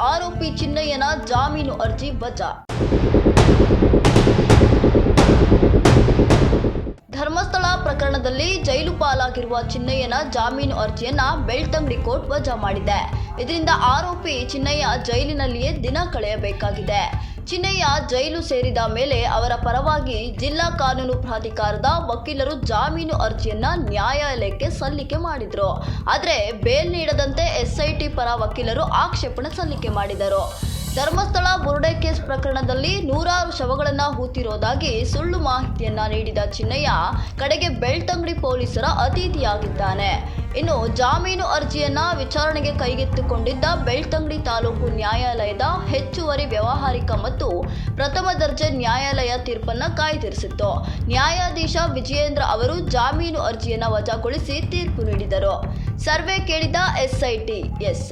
ಆರೋಪಿ ಚಿನ್ನಯ್ಯನ ಜಾಮೀನು ಅರ್ಜಿ ವಜಾ ಧರ್ಮಸ್ಥಳ ಪ್ರಕರಣದಲ್ಲಿ ಜೈಲು ಪಾಲಾಗಿರುವ ಚಿನ್ನಯ್ಯನ ಜಾಮೀನು ಅರ್ಜಿಯನ್ನ ಬೆಳ್ತಂಗಡಿ ಕೋರ್ಟ್ ವಜಾ ಮಾಡಿದೆ. ಇದರಿಂದ ಆರೋಪಿ ಚಿನ್ನಯ್ಯ ಜೈಲಿನಲ್ಲಿಯೇ ದಿನ ಕಳೆಯಬೇಕಾಗಿದೆ. ಚಿನ್ನಯ್ಯ ಜೈಲು ಸೇರಿದ ಮೇಲೆ ಅವರ ಪರವಾಗಿ ಜಿಲ್ಲಾ ಕಾನೂನು ಪ್ರಾಧಿಕಾರದ ವಕೀಲರು ಜಾಮೀನು ಅರ್ಜಿಯನ್ನ ನ್ಯಾಯಾಲಯಕ್ಕೆ ಸಲ್ಲಿಕೆ ಮಾಡಿದ್ರು. ಆದರೆ ಬೇಲ್ ನೀಡದಂತೆ ಎಸ್ಐಟಿ ಪರ ವಕೀಲರು ಆಕ್ಷೇಪಣೆ ಸಲ್ಲಿಕೆ ಮಾಡಿದರು. ಧರ್ಮಸ್ಥಳ ಬುರುಡೆ ಪ್ರಕರಣದಲ್ಲಿ ನೂರಾರು ಶವಗಳನ್ನು ಹೂತಿರೋದಾಗಿ ಸುಳ್ಳು ಮಾಹಿತಿಯನ್ನ ನೀಡಿದ ಚಿನ್ನಯ್ಯ, ಕಡೆಗೆ ಬೆಳ್ತಂಗಡಿ ಪೊಲೀಸರ ಅತಿಥಿಯಾಗಿದ್ದಾನೆ. ಇನ್ನು ಜಾಮೀನು ಅರ್ಜಿಯನ್ನ ವಿಚಾರಣೆಗೆ ಕೈಗೆತ್ತಿಕೊಂಡಿದ್ದ ಬೆಳ್ತಂಗಡಿ ತಾಲೂಕು ನ್ಯಾಯಾಲಯದ ಹೆಚ್ಚುವರಿ ವ್ಯಾವಹಾರಿಕ ಮತ್ತು ಪ್ರಥಮ ದರ್ಜೆ ನ್ಯಾಯಾಲಯ ತೀರ್ಪನ್ನ ಕಾಯ್ದಿರಿಸಿತ್ತು. ನ್ಯಾಯಾಧೀಶ ವಿಜಯೇಂದ್ರ ಅವರು ಜಾಮೀನು ಅರ್ಜಿಯನ್ನ ವಜಾಗೊಳಿಸಿ ತೀರ್ಪು ನೀಡಿದರು. ಸರ್ವೆ ಕೇಳಿದ ಎಸ್ಐಟಿ, ಎಸ್.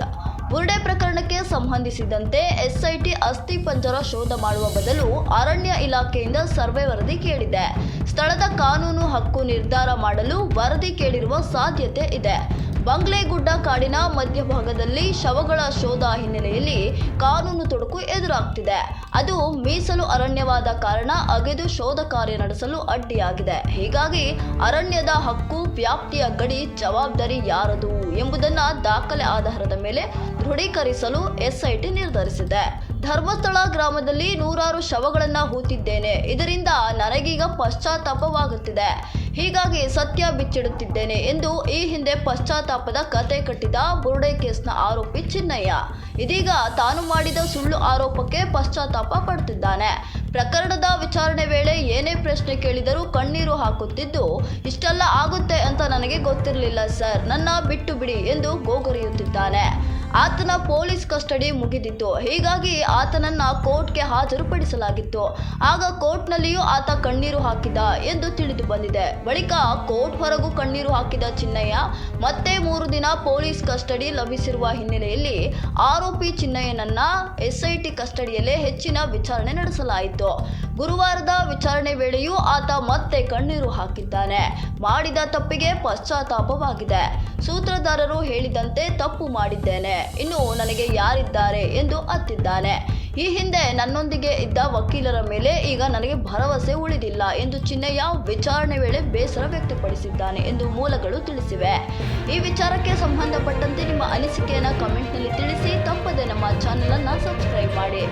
ಬುರ್ಡೆ ಪ್ರಕರಣಕ್ಕೆ ಸಂಬಂಧಿಸಿದಂತೆ ಎಸ್ಐಟಿ ಅಸ್ಥಿ ಪಂಜರ ಶೋಧ ಮಾಡುವ ಬದಲು ಅರಣ್ಯ ಇಲಾಖೆಯಿಂದ ಸರ್ವೆ ವರದಿ ಕೇಳಿದೆ. ಸ್ಥಳದ ಕಾನೂನು ಹಕ್ಕು ನಿರ್ಧಾರ ಮಾಡಲು ವರದಿ ಕೇಳಿರುವ ಸಾಧ್ಯತೆ ಇದೆ. ಬಂಗ್ಲೆಗುಡ್ಡ ಕಾಡಿನ ಮಧ್ಯಭಾಗದಲ್ಲಿ ಶವಗಳ ಶೋಧ ಹಿನ್ನೆಲೆಯಲ್ಲಿ ಕಾನೂನು ತೊಡಕು ಎದುರಾಗ್ತಿದೆ. ಅದು ಮೀಸಲು ಅರಣ್ಯವಾದ ಕಾರಣ ಅಗೆದು ಶೋಧ ಕಾರ್ಯ ನಡೆಸಲು ಅಡ್ಡಿಯಾಗಿದೆ. ಹೀಗಾಗಿ ಅರಣ್ಯದ ಹಕ್ಕು, ವ್ಯಾಪ್ತಿಯ ಗಡಿ ಜವಾಬ್ದಾರಿ ಯಾರದು ಎಂಬುದನ್ನು ದಾಖಲೆ ಆಧಾರದ ಮೇಲೆ ದೃಢೀಕರಿಸಲು ಎಸ್ಐಟಿ ಧರ್ಮಸ್ಥಳ ಗ್ರಾಮದಲ್ಲಿ ನೂರಾರು ಶವಗಳನ್ನ ಹೂತಿದ್ದೇನೆ. ಇದರಿಂದ ನನಗೀಗ ಪಶ್ಚಾತ್ತಾಪವಾಗುತ್ತಿದೆ. ಹೀಗಾಗಿ ಸತ್ಯ ಬಿಚ್ಚಿಡುತ್ತಿದ್ದೇನೆ ಎಂದು ಈ ಹಿಂದೆ ಪಶ್ಚಾತ್ತಾಪದ ಕತೆ ಕಟ್ಟಿದ ಬುರುಡೆ ಕೇಸ್ನ ಆರೋಪಿ ಚಿನ್ನಯ್ಯ. ಇದೀಗ ತಾನು ಮಾಡಿದ ಸುಳ್ಳು ಆರೋಪಕ್ಕೆ ಪಶ್ಚಾತ್ತಾಪ ಪಡುತ್ತಿದ್ದಾನೆ ಪ್ರಕರಣದ ವಿಚಾರಣೆ ವೇಳೆ ಏನೇ ಪ್ರಶ್ನೆ ಕೇಳಿದರೂ ಕಣ್ಣೀರು ಹಾಕುತ್ತಿದ್ದು, ಇಷ್ಟೆಲ್ಲ ಆಗುತ್ತೆ ಅಂತ ನನಗೆ ಗೊತ್ತಿರಲಿಲ್ಲ ಸರ್. ನನ್ನ ಬಿಟ್ಟು ಬಿಡಿ ಎಂದು ಗೋಗರಿಯುತ್ತಿದ್ದಾನೆ. ಆತನ ಪೊಲೀಸ್ ಕಸ್ಟಡಿ ಮುಗಿದಿತ್ತು. ಹೀಗಾಗಿ ಆತನನ್ನ ಕೋರ್ಟ್ಗೆ ಹಾಜರುಪಡಿಸಲಾಗಿತ್ತು. ಆಗ ಕೋರ್ಟ್ನಲ್ಲಿಯೂ ಆತ ಕಣ್ಣೀರು ಹಾಕಿದ ಎಂದು ತಿಳಿದು ಬಂದಿದೆ. ಬಳಿಕ ಕೋರ್ಟ್ ಹೊರಗೂ ಕಣ್ಣೀರು ಹಾಕಿದ ಚಿನ್ನಯ್ಯ, ಮತ್ತೆ ಮೂರು ದಿನ ಪೊಲೀಸ್ ಕಸ್ಟಡಿ ಲಭಿಸಿರುವ ಹಿನ್ನೆಲೆಯಲ್ಲಿ ಆರೋಪಿ ಚಿನ್ನಯ್ಯನನ್ನ ಎಸ್ಐಟಿ ಕಸ್ಟಡಿಯಲ್ಲೇ ಹೆಚ್ಚಿನ ವಿಚಾರಣೆ ನಡೆಸಲಾಯಿತು. ಗುರುವಾರದ ವಿಚಾರಣೆ ವೇಳೆಯೂ ಆತ ಮತ್ತೆ ಕಣ್ಣೀರು ಹಾಕಿದ್ದಾನೆ. ಮಾಡಿದ ತಪ್ಪಿಗೆ ಪಶ್ಚಾತ್ತಾಪವಾಗಿದೆ. ಸೂತ್ರಧಾರರು ಹೇಳಿದಂತೆ ತಪ್ಪು ಮಾಡಿದ್ದೇನೆ. ಇನ್ನು ನನಗೆ ಯಾರಿದ್ದಾರೆ ಎಂದು ಅತ್ತಿದ್ದಾನೆ. ಈ ಹಿಂದೆ ನನ್ನೊಂದಿಗೆ ಇದ್ದ ವಕೀಲರ ಮೇಲೆ ಈಗ ನನಗೆ ಭರವಸೆ ಉಳಿದಿಲ್ಲ ಎಂದು ಚಿನ್ನಯ್ಯ ವಿಚಾರಣೆ ವೇಳೆ ಬೇಸರ ವ್ಯಕ್ತಪಡಿಸಿದ್ದಾನೆ ಎಂದು ಮೂಲಗಳು ತಿಳಿಸಿವೆ. ಈ ವಿಚಾರಕ್ಕೆ ಸಂಬಂಧಪಟ್ಟಂತೆ ನಿಮ್ಮ ಅನಿಸಿಕೆಯನ್ನು ಕಮೆಂಟ್ನಲ್ಲಿ ತಿಳಿಸಿ, ತಪ್ಪದೆ ನಮ್ಮ ಚಾನಲನ್ನು ಸಬ್ಸ್ಕ್ರೈಬ್ ಮಾಡಿ.